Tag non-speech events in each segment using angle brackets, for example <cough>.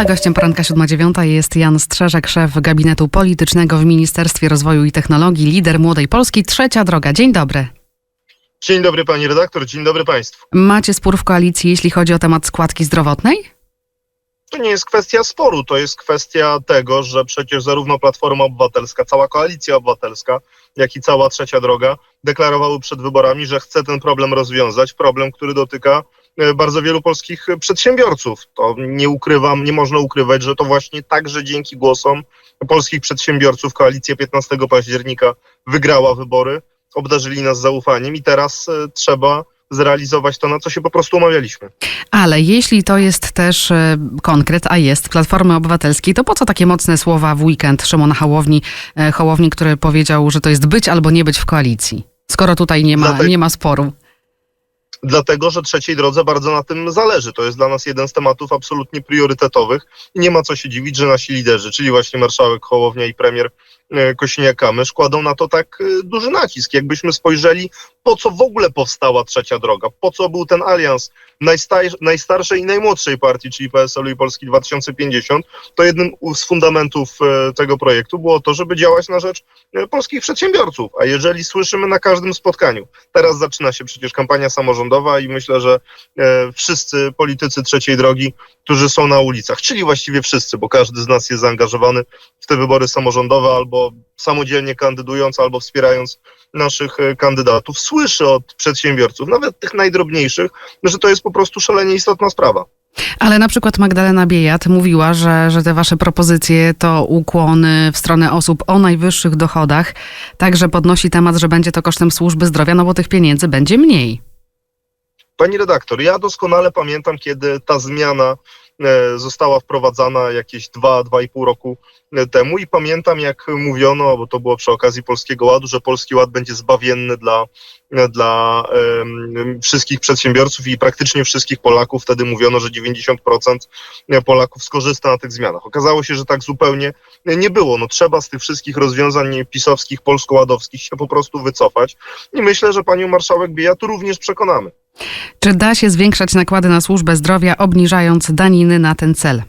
A gościem poranka 7.9 jest Jan Strzeżek, szef gabinetu politycznego w Ministerstwie Rozwoju i Technologii, lider Młodej Polski. Trzecia droga. Dzień dobry. Dzień dobry pani redaktor, dzień dobry państwu. Macie spór w koalicji, jeśli chodzi o temat składki zdrowotnej? To nie jest kwestia sporu, to jest kwestia tego, że przecież zarówno Platforma Obywatelska, cała Koalicja Obywatelska, jak i cała Trzecia Droga deklarowały przed wyborami, że chce ten problem rozwiązać. Problem, który dotyka bardzo wielu polskich przedsiębiorców. To nie ukrywam, nie można ukrywać, że to właśnie także dzięki głosom polskich przedsiębiorców koalicja 15 października wygrała wybory, obdarzyli nas zaufaniem i teraz e, trzeba zrealizować to, na co się po prostu umawialiśmy. Ale jeśli to jest też e, konkret, a jest Platformy Obywatelskiej, to po co takie mocne słowa w weekend Szymona Hołowni, e, Hołowni, który powiedział, że to jest być albo nie być w koalicji? Skoro tutaj nie ma, nie ma sporu. Dlatego że trzeciej drodze bardzo na tym zależy. To jest dla nas jeden z tematów absolutnie priorytetowych nie ma co się dziwić, że nasi liderzy, czyli właśnie marszałek Hołownia i premier e, Kośniak-Kamysz kładą na to tak e, duży nacisk. Jakbyśmy spojrzeli, po co w ogóle powstała trzecia droga, po co był ten alians najstarszej i najmłodszej partii, czyli PSL-u i Polski 2050, to jednym z fundamentów e, tego projektu było to, żeby działać na rzecz polskich przedsiębiorców. A jeżeli słyszymy na każdym spotkaniu, teraz zaczyna się przecież kampania samorządowa i myślę, że wszyscy politycy trzeciej drogi, którzy są na ulicach, czyli właściwie wszyscy, bo każdy z nas jest zaangażowany w te wybory samorządowe albo samodzielnie kandydując, albo wspierając naszych e, kandydatów, słyszy od przedsiębiorców, nawet tych najdrobniejszych, że to jest po prostu szalenie istotna sprawa. Ale na przykład Magdalena Biejat mówiła, że, że te wasze propozycje to ukłony w stronę osób o najwyższych dochodach. Także podnosi temat, że będzie to kosztem służby zdrowia, no bo tych pieniędzy będzie mniej. Pani redaktor, ja doskonale pamiętam, kiedy ta zmiana została wprowadzana jakieś 2-2,5 roku e, temu i pamiętam jak mówiono, bo to było przy okazji Polskiego Ładu, że Polski Ład będzie zbawienny dla, e, dla em, wszystkich przedsiębiorców i praktycznie wszystkich Polaków. Wtedy mówiono, że 90% Polaków skorzysta na tych zmianach. Okazało się, że tak zupełnie nie było. No, trzeba z tych wszystkich rozwiązań pisowskich, polsko-ładowskich się po prostu wycofać i myślę, że panią marszałek Biejat również przekonamy. Czy da się zwiększać nakłady na służbę zdrowia, obniżając daniny na ten cel?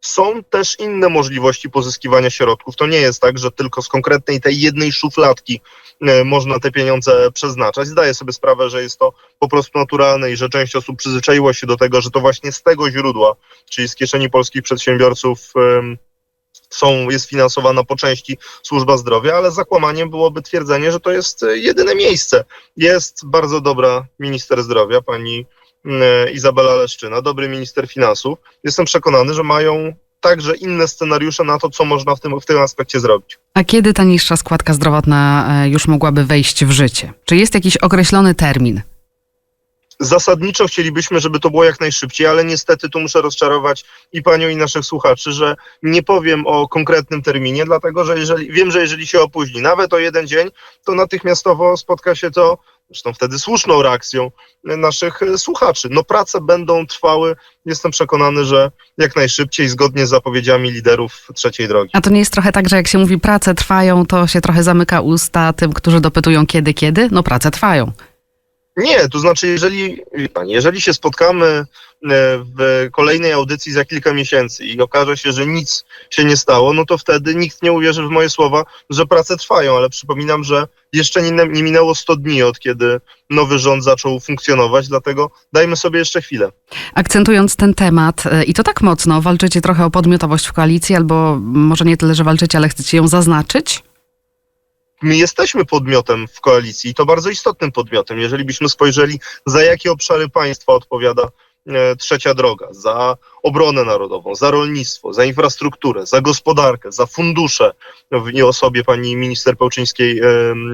Są też inne możliwości pozyskiwania środków. To nie jest tak, że tylko z konkretnej tej jednej szufladki e, można te pieniądze przeznaczać. Zdaję sobie sprawę, że jest to po prostu naturalne i że część osób przyzwyczaiła się do tego, że to właśnie z tego źródła, czyli z kieszeni polskich przedsiębiorców, są, jest finansowana po części służba zdrowia, ale zakłamaniem byłoby twierdzenie, że to jest e, jedyne miejsce. Jest bardzo dobra minister zdrowia, pani e, Izabela Leszczyna, dobry minister finansów. Jestem przekonany, że mają także inne scenariusze na to, co można w tym, w tym aspekcie zrobić. A kiedy ta niższa składka zdrowotna e, już mogłaby wejść w życie? Czy jest jakiś określony termin? Zasadniczo chcielibyśmy, żeby to było jak najszybciej, ale niestety tu muszę rozczarować i panią, i naszych słuchaczy, że nie powiem o konkretnym terminie, dlatego że jeżeli, wiem, że jeżeli się opóźni nawet o jeden dzień, to natychmiastowo spotka się to, zresztą wtedy słuszną reakcją naszych słuchaczy. No prace będą trwały, jestem przekonany, że jak najszybciej, zgodnie z zapowiedziami liderów trzeciej drogi. A to nie jest trochę tak, że jak się mówi prace trwają, to się trochę zamyka usta tym, którzy dopytują kiedy, kiedy? No prace trwają. Nie, to znaczy, jeżeli, jeżeli się spotkamy e, w kolejnej audycji za kilka miesięcy i okaże się, że nic się nie stało, no to wtedy nikt nie uwierzy w moje słowa, że prace trwają, ale przypominam, że jeszcze nie, nie minęło 100 dni od kiedy nowy rząd zaczął funkcjonować, dlatego dajmy sobie jeszcze chwilę. Akcentując ten temat, e, i to tak mocno, walczycie trochę o podmiotowość w koalicji, albo może nie tyle, że walczycie, ale chcecie ją zaznaczyć? My jesteśmy podmiotem w koalicji i to bardzo istotnym podmiotem. Jeżeli byśmy spojrzeli, za jakie obszary państwa odpowiada e, trzecia droga, za obronę narodową, za rolnictwo, za infrastrukturę, za gospodarkę, za fundusze w osobie pani minister Pełczyńskiej e,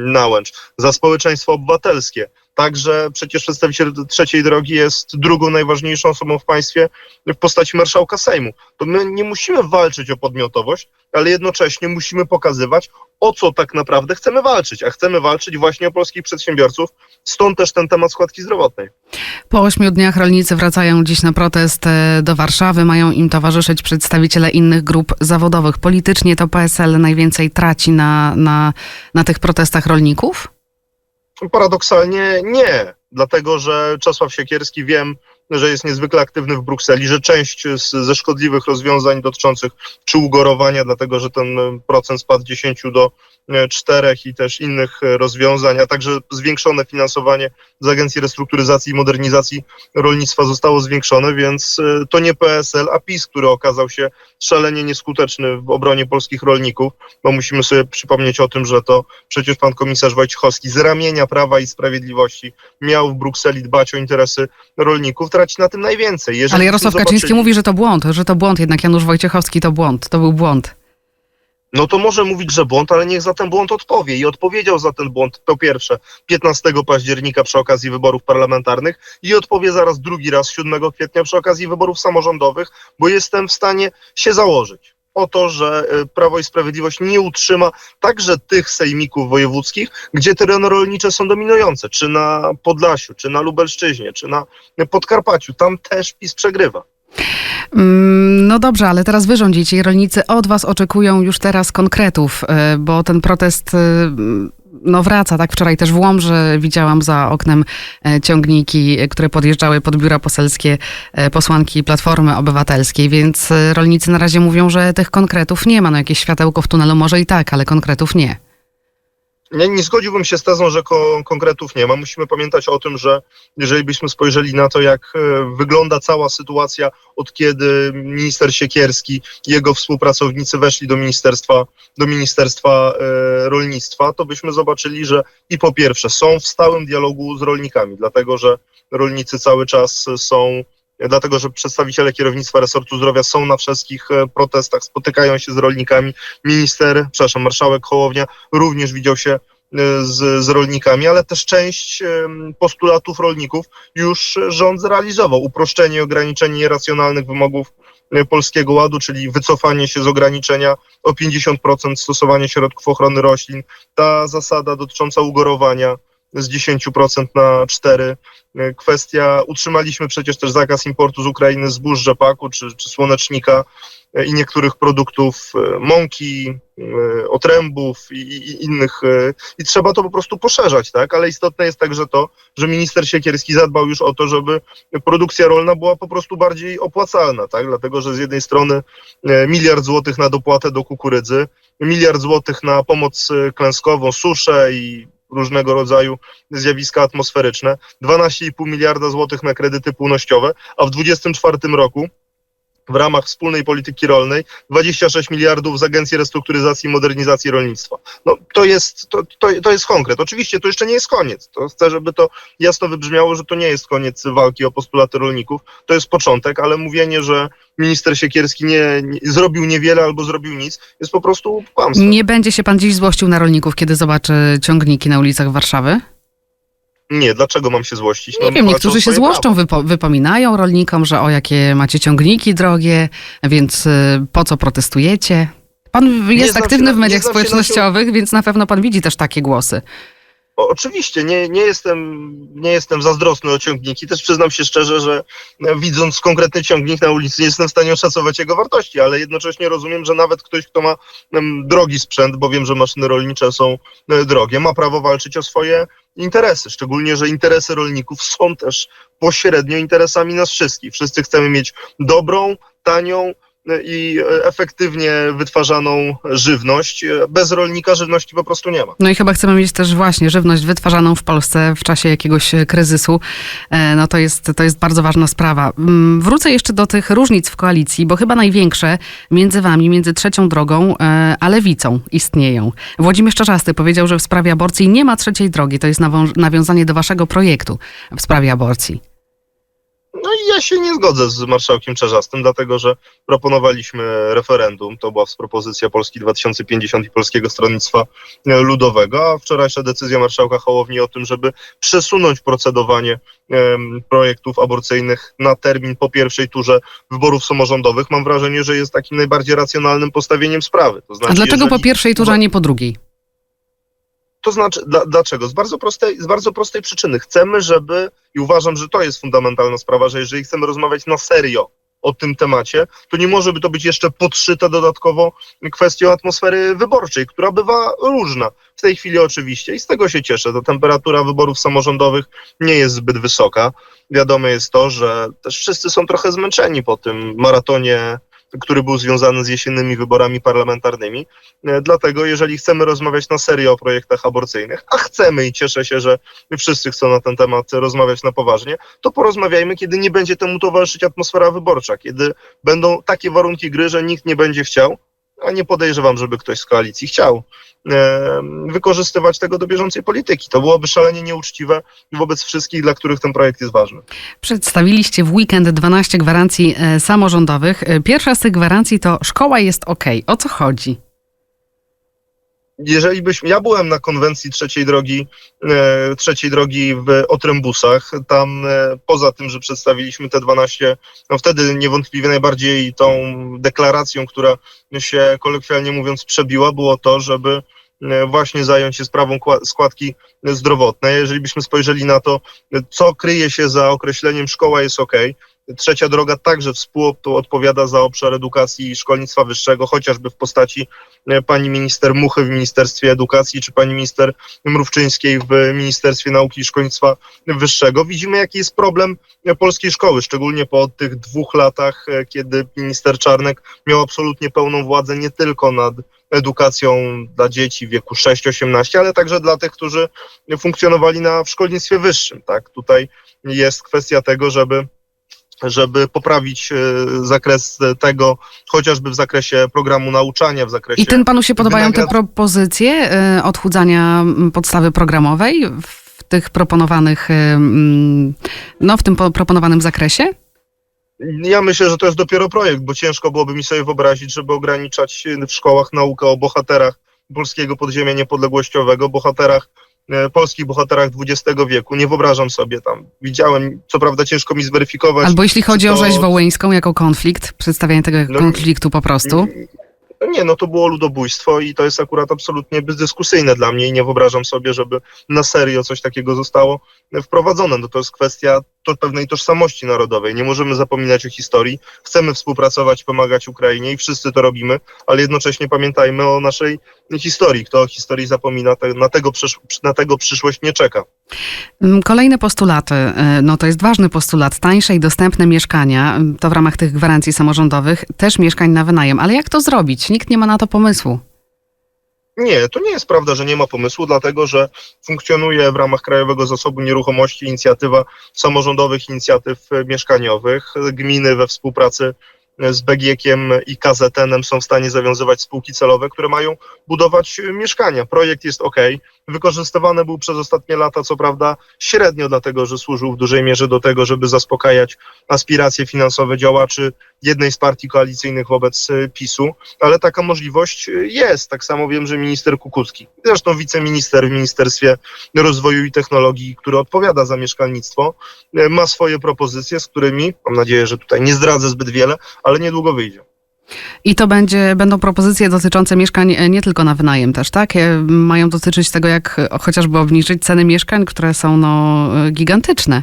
Nałęcz, za społeczeństwo obywatelskie. Także przecież przedstawiciel trzeciej drogi jest drugą najważniejszą osobą w państwie w postaci marszałka Sejmu. To my nie musimy walczyć o podmiotowość, ale jednocześnie musimy pokazywać, o co tak naprawdę chcemy walczyć. A chcemy walczyć właśnie o polskich przedsiębiorców, stąd też ten temat składki zdrowotnej. Po ośmiu dniach rolnicy wracają dziś na protest e, do Warszawy. Mają im towarzyszyć przedstawiciele innych grup zawodowych. Politycznie to PSL najwięcej traci na, na, na tych protestach rolników? Paradoksalnie nie, dlatego że Czesław Siekierski wiem że jest niezwykle aktywny w Brukseli, że część z, ze szkodliwych rozwiązań dotyczących czy ugorowania, dlatego że ten procent spadł z 10 do e, 4 i też innych e, rozwiązań, a także zwiększone finansowanie z Agencji Restrukturyzacji i Modernizacji Rolnictwa zostało zwiększone, więc e, to nie PSL, a PiS, który okazał się szalenie nieskuteczny w obronie polskich rolników, bo musimy sobie przypomnieć o tym, że to przecież pan komisarz Wojciechowski z ramienia Prawa i Sprawiedliwości miał w Brukseli dbać o interesy rolników, traci na tym najwięcej. Jeżeli Ale Jarosław Kaczyński zobaczyli- mówi, że to błąd, że to błąd, jednak Janusz Wojciechowski to błąd, to był błąd. No to może mówić, że błąd, ale niech za ten błąd odpowie. I odpowiedział za ten błąd po pierwsze 15 października przy okazji wyborów parlamentarnych i odpowie zaraz drugi raz 7 kwietnia przy okazji wyborów samorządowych, bo jestem w stanie się założyć o to, że y, Prawo i Sprawiedliwość nie utrzyma także tych sejmików wojewódzkich, gdzie tereny rolnicze są dominujące, czy na Podlasiu, czy na Lubelszczyźnie, czy na Podkarpaciu. Tam też PiS przegrywa. Mm, No dobrze, ale teraz wy rządzicie i rolnicy od was oczekują już teraz konkretów, e, bo ten protest e, no wraca, tak? Wczoraj też w Łomży widziałam za oknem e, ciągniki, które podjeżdżały pod biura poselskie posłanki Platformy Obywatelskiej, więc rolnicy na razie mówią, że tych konkretów nie ma. No jakieś światełko w tunelu może i tak, ale konkretów nie. Nie, nie zgodziłbym się z tezą, że ko- konkretów nie ma. Musimy pamiętać o tym, że jeżeli byśmy spojrzeli na to, jak e, wygląda cała sytuacja, od kiedy minister Siekierski i jego współpracownicy weszli do Ministerstwa, do ministerstwa e, Rolnictwa, to byśmy zobaczyli, że i po pierwsze są w stałym dialogu z rolnikami, dlatego że rolnicy cały czas są dlatego że przedstawiciele kierownictwa resortu zdrowia są na wszystkich e, protestach, spotykają się z rolnikami. Minister, przepraszam, marszałek Hołownia również widział się e, z, z rolnikami, ale też część postulatów rolników już rząd zrealizował. Uproszczenie i ograniczenie irracjonalnych wymogów e, Polskiego Ładu, czyli wycofanie się z ograniczenia o 50% stosowania środków ochrony roślin. Ta zasada dotycząca ugorowania z 10% na 4%. E, Kwestia, utrzymaliśmy przecież też zakaz importu z Ukrainy zbóż rzepaku czy, czy słonecznika e, i niektórych produktów e, mąki, otrębów i, i innych. I trzeba to po prostu poszerzać, tak? Ale istotne jest także to, że minister Siekierski zadbał już o to, żeby produkcja rolna była po prostu bardziej opłacalna, tak? Dlatego, że z jednej strony miliard złotych na dopłatę do kukurydzy, miliard złotych na pomoc klęskową, suszę i różnego rodzaju zjawiska atmosferyczne, 12,5 miliarda złotych na kredyty płynnościowe, a w 2024 roku w ramach wspólnej polityki rolnej 26 miliardów z Agencji Restrukturyzacji i Modernizacji Rolnictwa. No to jest, to, to, to jest konkret. Oczywiście to jeszcze nie jest koniec. To chcę, żeby to jasno wybrzmiało, że to nie jest koniec walki o postulaty rolników. To jest początek, ale mówienie, że minister Siekierski nie, nie zrobił niewiele albo zrobił nic, jest po prostu kłamstwem. Nie będzie się pan dziś złościł na rolników, kiedy zobaczy ciągniki na ulicach Warszawy? Nie, dlaczego mam się złościć? Nie No, wiem, walczą niektórzy się złoszczą, wypo, wypominają rolnikom, że o jakie macie ciągniki drogie, więc y, po co protestujecie? Pan jest aktywny na- w nie mediach się na społecznościowych, więc na pewno pan widzi też takie głosy. O, oczywiście, nie, nie, jestem, nie jestem zazdrosny o ciągniki. Też przyznam się szczerze, że e, widząc konkretny ciągnik na ulicy, nie jestem w stanie oszacować jego wartości, ale jednocześnie rozumiem, że nawet ktoś, kto ma drogi sprzęt, bo wiem, że maszyny rolnicze są e, drogie, ma prawo walczyć o swoje interesy. Szczególnie, że interesy rolników są też pośrednio interesami nas wszystkich. Wszyscy chcemy mieć dobrą, tanią, i efektywnie wytwarzaną żywność. Bez rolnika żywności po prostu nie ma. No i chyba chcemy mieć też właśnie żywność wytwarzaną w Polsce w czasie jakiegoś e, kryzysu. E, No to jest, to jest bardzo ważna sprawa. Mm, Wrócę jeszcze do tych różnic w koalicji, bo chyba największe między wami, między trzecią drogą e, a lewicą istnieją. Włodzimierz Czarzasty powiedział, że w sprawie aborcji nie ma trzeciej drogi. To jest nawiązanie do waszego projektu w sprawie aborcji. No i ja się nie zgodzę z marszałkiem Czarzastym, dlatego że proponowaliśmy referendum, to była propozycja Polski 2050 i Polskiego Stronnictwa Ludowego, a wczorajsza decyzja marszałka Hołowni o tym, żeby przesunąć procedowanie projektów aborcyjnych na termin po pierwszej turze wyborów samorządowych, mam wrażenie, że jest takim najbardziej racjonalnym postawieniem sprawy. To znaczy, A dlaczego po jeżeli- pierwszej turze, a nie po drugiej? To znaczy, dla, dlaczego? Z bardzo, prostej, z bardzo prostej przyczyny. Chcemy, żeby, i uważam, że to jest fundamentalna sprawa, że jeżeli chcemy rozmawiać na serio o tym temacie, to nie może by to być jeszcze podszyte dodatkowo kwestią atmosfery wyborczej, która bywa różna. W tej chwili oczywiście i z tego się cieszę. Ta temperatura wyborów samorządowych nie jest zbyt wysoka. Wiadome jest to, że też wszyscy są trochę zmęczeni po tym maratonie który był związany z jesiennymi wyborami parlamentarnymi. E, Dlatego, jeżeli chcemy rozmawiać na serio o projektach aborcyjnych, a chcemy i cieszę się, że wszyscy chcą na ten temat rozmawiać na poważnie, to porozmawiajmy, kiedy nie będzie temu towarzyszyć atmosfera wyborcza, kiedy będą takie warunki gry, że nikt nie będzie chciał, a nie podejrzewam, żeby ktoś z koalicji chciał e, wykorzystywać tego do bieżącej polityki. To byłoby szalenie nieuczciwe wobec wszystkich, dla których ten projekt jest ważny. Przedstawiliście w weekend 12 gwarancji e, samorządowych. E, Pierwsza z tych gwarancji to szkoła jest ok. O co chodzi? Jeżeli byśmy, ja byłem na konwencji trzeciej drogi, e, trzeciej drogi w Otrębusach, tam e, poza tym, że przedstawiliśmy te 12, no wtedy niewątpliwie najbardziej tą deklaracją, która się kolokwialnie mówiąc przebiła, było to, żeby e, właśnie zająć się sprawą kła- składki zdrowotnej. Jeżeli byśmy spojrzeli na to, co kryje się za określeniem szkoła jest ok, Trzecia droga także współodpowiada za obszar edukacji i szkolnictwa wyższego, chociażby w postaci e, pani minister Muchy w Ministerstwie Edukacji, czy pani minister Mrówczyńskiej w Ministerstwie Nauki i Szkolnictwa Wyższego. Widzimy, jaki jest problem e, polskiej szkoły, szczególnie po tych dwóch latach, e, kiedy minister Czarnek miał absolutnie pełną władzę nie tylko nad edukacją dla dzieci w wieku 6-18, ale także dla tych, którzy funkcjonowali na, w szkolnictwie wyższym. Tak? Tutaj jest kwestia tego, żeby żeby poprawić e, zakres tego, chociażby w zakresie programu nauczania, w zakresie... I tym panu się podobają te propozycje e, odchudzania m, podstawy programowej w tych proponowanych, e, mm, no w tym po- proponowanym zakresie? Ja myślę, że to jest dopiero projekt, bo ciężko byłoby mi sobie wyobrazić, żeby ograniczać w szkołach naukę o bohaterach polskiego podziemia niepodległościowego, bohaterach polskich bohaterach XX wieku. Nie wyobrażam sobie tam. Widziałem, co prawda ciężko mi zweryfikować. Albo jeśli chodzi to- o rzeź wołyńską jako konflikt, przedstawianie tego No, konfliktu po prostu. No Nie, no to było ludobójstwo i to jest akurat absolutnie bezdyskusyjne dla mnie i nie wyobrażam sobie, żeby na serio coś takiego zostało wprowadzone. No to jest kwestia to pewnej tożsamości narodowej. Nie możemy zapominać o historii. Chcemy współpracować, pomagać Ukrainie i wszyscy to robimy, ale jednocześnie pamiętajmy o naszej historii. Kto o historii zapomina, na tego, na tego przyszłość nie czeka. Mm, Kolejne postulaty, e, no to jest ważny postulat, tańsze i dostępne mieszkania, m, to w ramach tych gwarancji samorządowych, też mieszkań na wynajem. Ale jak to zrobić? Nikt nie ma na to pomysłu. Nie, to nie jest prawda, że nie ma pomysłu, dlatego że funkcjonuje w ramach Krajowego Zasobu Nieruchomości inicjatywa samorządowych inicjatyw e, mieszkaniowych. Gminy we współpracy z BGK-iem i KZN-em są w stanie zawiązywać spółki celowe, które mają budować e, mieszkania. Projekt jest ok. Wykorzystywany był przez ostatnie lata, co prawda średnio, dlatego że służył w dużej mierze do tego, żeby zaspokajać aspiracje finansowe działaczy jednej z partii koalicyjnych wobec e, PiSu, ale taka możliwość e, jest. Tak samo wiem, że minister Kukucki, zresztą wiceminister w Ministerstwie Rozwoju i Technologii, który odpowiada za mieszkalnictwo, ma swoje propozycje, z którymi, mam nadzieję, że tutaj nie zdradzę zbyt wiele, ale niedługo wyjdzie. I to będzie, będą propozycje dotyczące mieszkań e, nie tylko na wynajem też, tak? E, Mają dotyczyć tego, jak chociażby obniżyć ceny mieszkań, które są no, e, gigantyczne.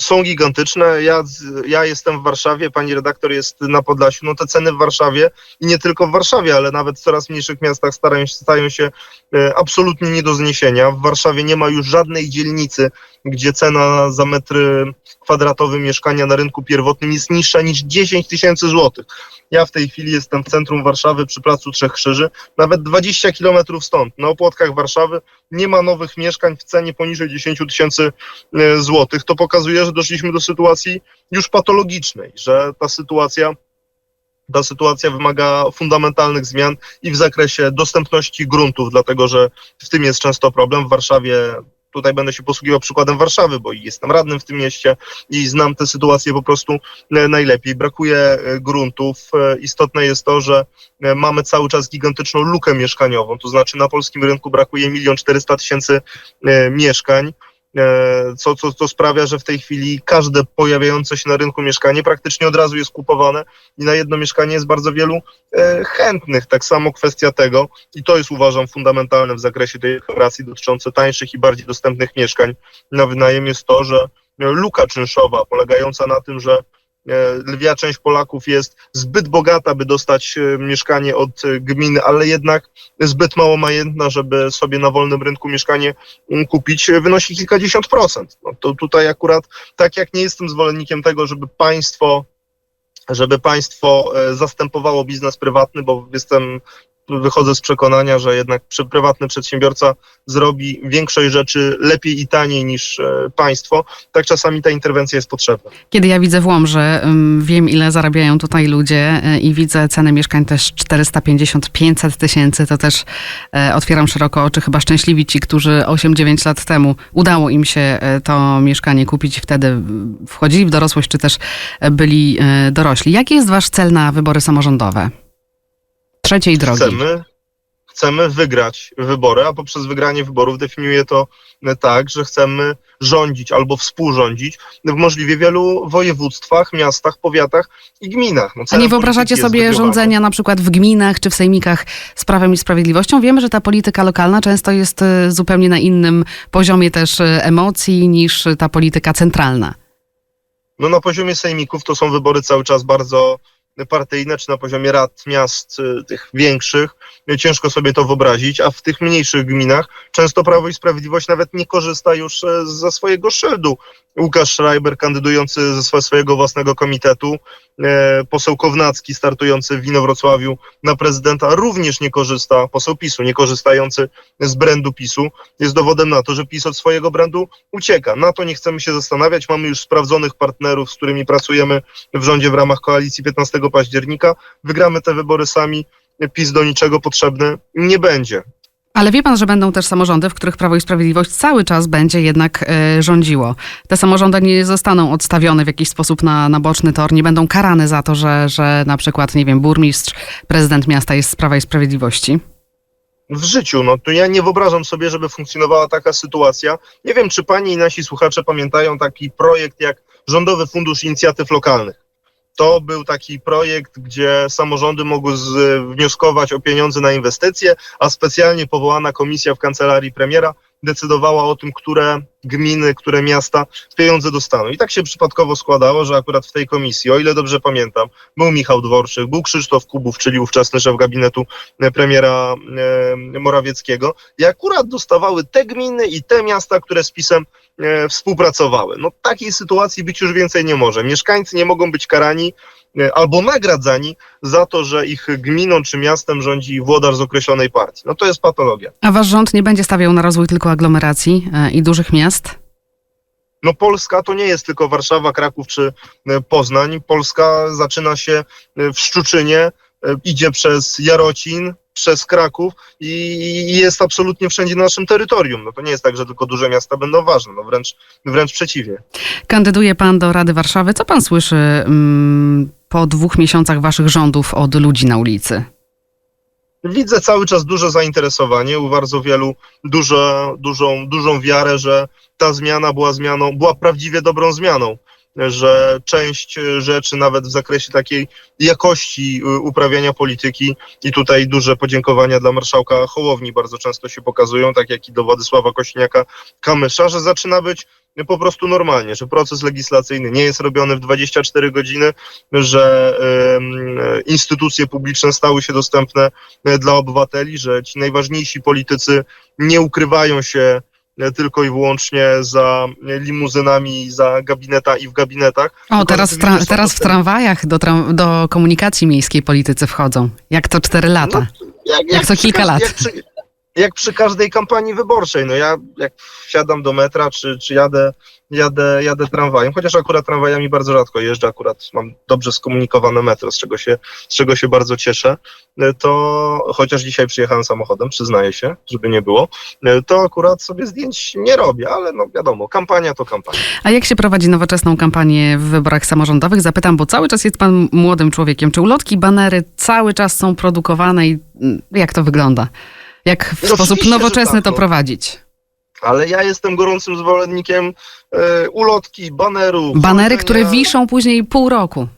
Są gigantyczne. Ja, ja jestem w Warszawie, pani redaktor jest na Podlasiu. No te ceny w Warszawie i nie tylko w Warszawie, ale nawet w coraz mniejszych miastach starają się, stają się e, absolutnie nie do zniesienia. W Warszawie nie ma już żadnej dzielnicy, gdzie cena za metr kwadratowy mieszkania na rynku pierwotnym jest niższa niż 10 tysięcy złotych. Ja w tej chwili jestem w centrum Warszawy przy Placu Trzech Krzyży, nawet 20 kilometrów stąd. Na opłotkach Warszawy nie ma nowych mieszkań w cenie poniżej 10 tysięcy e, złotych. To pokazuje, że doszliśmy do sytuacji już patologicznej, że ta sytuacja ta sytuacja wymaga fundamentalnych zmian i w zakresie dostępności gruntów, dlatego że w tym jest często problem. W Warszawie, tutaj będę się posługiwał przykładem Warszawy, bo jestem radnym w tym mieście i znam tę sytuację po prostu e, najlepiej. Brakuje e, gruntów. E, Istotne jest to, że mamy cały czas gigantyczną lukę mieszkaniową, to znaczy na polskim rynku brakuje 1 400 tysięcy mieszkań co, co, co sprawia, że w tej chwili każde pojawiające się na rynku mieszkanie praktycznie od razu jest kupowane i na jedno mieszkanie jest bardzo wielu e, chętnych. Tak samo kwestia tego, i to jest uważam fundamentalne w zakresie tej deklaracji dotyczące tańszych i bardziej dostępnych mieszkań na wynajem, jest to, że e, luka czynszowa polegająca na tym, że E, Lwia część Polaków jest zbyt bogata, by dostać e, mieszkanie od e, gminy, ale jednak zbyt mało majętna, żeby sobie na wolnym rynku mieszkanie mm, kupić, e, wynosi kilkadziesiąt procent. No to tutaj akurat, tak jak nie jestem zwolennikiem tego, żeby państwo żeby państwo e, zastępowało biznes prywatny, bo jestem, wychodzę z przekonania, że jednak prywatny przedsiębiorca zrobi większość rzeczy lepiej i taniej niż e, państwo, tak czasami ta interwencja jest potrzebna. Kiedy ja widzę w Łomży, wiem ile zarabiają tutaj ludzie y, i widzę ceny mieszkań też 450-500 tysięcy, to też e, otwieram szeroko oczy. Chyba szczęśliwi ci, którzy 8-9 lat temu udało im się e, to mieszkanie kupić i wtedy wchodzili w dorosłość, czy też e, byli e, dorośli. Jaki jest wasz cel na wybory samorządowe? Trzeciej drogi. Chcemy, chcemy wygrać wybory, a poprzez wygranie wyborów definiuje to e, tak, że chcemy rządzić albo współrządzić w możliwie wielu województwach, miastach, powiatach i gminach. No, A nie wyobrażacie sobie rządzenia na przykład w gminach czy w sejmikach z Prawem i Sprawiedliwością? Wiemy, że ta polityka lokalna często jest y, zupełnie na innym poziomie też y, emocji niż ta polityka centralna. No na poziomie sejmików to są wybory cały czas bardzo partyjne, czy na poziomie rad miast y, tych większych. Ciężko sobie to wyobrazić, a w tych mniejszych gminach często Prawo i Sprawiedliwość nawet nie korzysta już e, ze swojego szyldu. Łukasz Schreiber kandydujący ze swojego własnego komitetu, e, poseł Kownacki startujący w Inowrocławiu na prezydenta również nie korzysta, poseł PiSu, nie korzystający z brandu PiSu, jest dowodem na to, że PiS od swojego brandu ucieka. Na to nie chcemy się zastanawiać. Mamy już sprawdzonych partnerów, z którymi pracujemy w rządzie w ramach koalicji 15 października. Wygramy te wybory sami. PiS do niczego potrzebny nie będzie. Ale wie pan, że będą też samorządy, w których Prawo i Sprawiedliwość cały czas będzie jednak y, rządziło. Te samorządy nie zostaną odstawione w jakiś sposób na, na boczny tor, nie będą karane za to, że, że na przykład, nie wiem, burmistrz, prezydent miasta jest z Prawa i Sprawiedliwości. w życiu. No to ja nie wyobrażam sobie, żeby funkcjonowała taka sytuacja. Nie wiem, czy pani i nasi słuchacze pamiętają taki projekt jak Rządowy Fundusz Inicjatyw Lokalnych. To był taki projekt, gdzie samorządy mogły wnioskować o pieniądze na inwestycje, a specjalnie powołana komisja w kancelarii premiera decydowała o tym, które gminy, które miasta pieniądze dostaną. I tak się przypadkowo składało, że akurat w tej komisji, o ile dobrze pamiętam, był Michał Dworczyk, był Krzysztof Kubów, czyli ówczesny szef gabinetu e, premiera e, Morawieckiego i akurat dostawały te gminy i te miasta, które z PiSem współpracowały. No takiej sytuacji być już więcej nie może. Mieszkańcy nie mogą być karani e, albo nagradzani za to, że ich gminą czy miastem rządzi włodarz z określonej partii. No to jest patologia. A wasz rząd nie będzie stawiał na rozwój tylko aglomeracji e, i dużych miast? No Polska to nie jest tylko Warszawa, Kraków czy e, Poznań. Polska zaczyna się e, w Szczuczynie, e, idzie przez Jarocin, przez Kraków i jest absolutnie wszędzie na naszym terytorium. No to nie jest tak, że tylko duże miasta będą ważne, no wręcz, wręcz przeciwnie. Kandyduje pan do Rady Warszawy. Co pan słyszy mm, po dwóch miesiącach waszych rządów od ludzi na ulicy? Widzę cały czas duże zainteresowanie, u bardzo wielu dużo, dużą, dużą wiarę, że ta zmiana była zmianą, była prawdziwie dobrą zmianą, że część e, rzeczy nawet w zakresie takiej jakości e, uprawiania polityki i tutaj duże podziękowania dla marszałka Hołowni bardzo często się pokazują, tak jak i do Władysława Kośniaka-Kamysza, że zaczyna być po prostu normalnie, że proces legislacyjny nie jest robiony w 24 godziny, że e, instytucje publiczne stały się dostępne e, dla obywateli, że ci najważniejsi politycy nie ukrywają się tylko i wyłącznie za e, limuzynami, za gabineta i w gabinetach. O, teraz, w tra- teraz w tramwajach do, tram- do komunikacji miejskiej politycy wchodzą. Jak to cztery lata. Jak co przy kilka każ- lat. Jak jak przy każdej kampanii wyborczej. No ja jak wsiadam do metra, czy, czy jadę, jadę, jadę tramwajem, chociaż akurat tramwajami bardzo rzadko jeżdżę, akurat mam dobrze skomunikowane metro, z czego się, z czego się bardzo cieszę, to chociaż dzisiaj przyjechałem samochodem, przyznaję się, żeby nie było, to akurat sobie zdjęć nie robię, ale no wiadomo, kampania to kampania. A jak się prowadzi nowoczesną kampanię w wyborach samorządowych? Zapytam, bo cały czas jest pan młodym człowiekiem. Czy ulotki, banery cały czas są produkowane i mm, jak to wygląda? Jak w No sposób nowoczesny tak, to no. prowadzić? Ale ja jestem gorącym zwolennikiem e, ulotki, banerów. Banery, które wiszą później pół roku.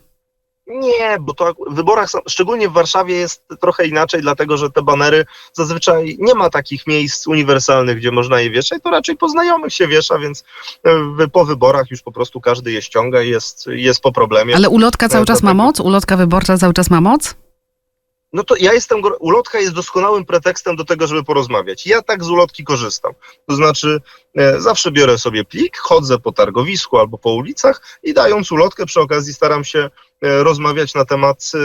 Nie, bo to w wyborach, szczególnie w Warszawie jest trochę inaczej, dlatego że te banery zazwyczaj nie ma takich miejsc uniwersalnych, gdzie można je wieszać, to raczej po znajomych się wiesza, więc e, po wyborach już po prostu każdy je ściąga i jest, jest po problemie. Ale ulotka cały E, czas ma moc? Ulotka wyborcza cały czas ma moc? No to ja jestem, ulotka jest doskonałym pretekstem do tego, żeby porozmawiać. Ja tak z ulotki korzystam. To znaczy, e, zawsze biorę sobie plik, chodzę po targowisku albo po ulicach i dając ulotkę przy okazji staram się e, rozmawiać na temat e,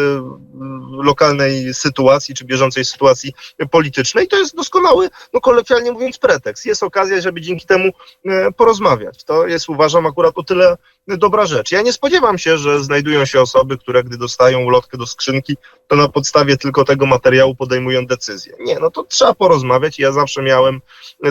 lokalnej sytuacji czy bieżącej sytuacji politycznej. To jest doskonały, no kolokwialnie mówiąc, pretekst. Jest okazja, żeby dzięki temu e, porozmawiać. To jest, uważam, akurat o tyle dobra rzecz. Ja nie spodziewam się, że znajdują się osoby, które gdy dostają ulotkę do skrzynki, to na podstawie tylko tego materiału podejmują decyzję. Nie, no to trzeba porozmawiać. Ja zawsze miałem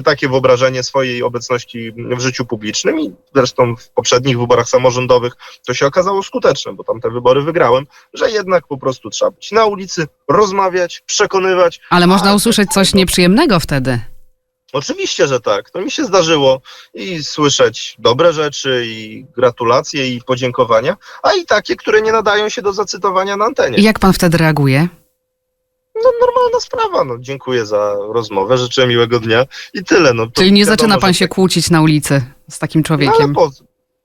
takie wyobrażenie swojej obecności w życiu publicznym i zresztą w poprzednich wyborach samorządowych to się okazało skuteczne, bo tam te wybory wygrałem, że jednak po prostu trzeba być na ulicy, rozmawiać, przekonywać. Ale można usłyszeć coś nieprzyjemnego wtedy. Oczywiście, że tak. To mi się zdarzyło i słyszeć dobre rzeczy, i gratulacje, i podziękowania, a i takie, które nie nadają się do zacytowania na antenie. I jak pan wtedy reaguje? No normalna sprawa. No, dziękuję za rozmowę, życzę miłego dnia i tyle. No, to Czyli nie wiadomo, zaczyna pan że się tak- kłócić na ulicy z takim No, ale człowiekiem? po,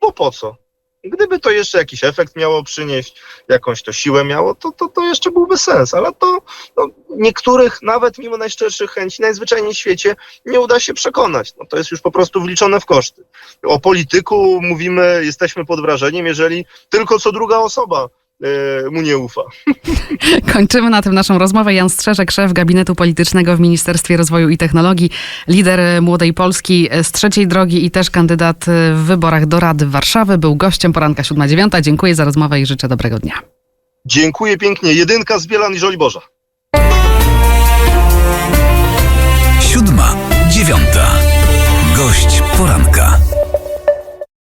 bo po co? Gdyby to jeszcze jakiś efekt miało przynieść, jakąś to siłę miało, to, to, to jeszcze byłby sens, ale to no, niektórych, nawet mimo najszczerszych chęci, najzwyczajniej w świecie, nie uda się przekonać. No, to jest już po prostu wliczone w koszty. O polityku mówimy, jesteśmy pod wrażeniem, jeżeli tylko co druga osoba mu nie ufa. <laughs> Kończymy na tym naszą rozmowę. Jan Strzeżek, szef gabinetu politycznego w Ministerstwie Rozwoju i Technologii, lider e, Młodej Polski z trzeciej drogi i też kandydat e, w wyborach do Rady Warszawy. Był gościem poranka 7.9. Dziękuję za rozmowę i życzę dobrego dnia. Dziękuję pięknie. Jedynka z Bielan i Żoliborza. Siódma, dziewiąta. Gość poranka.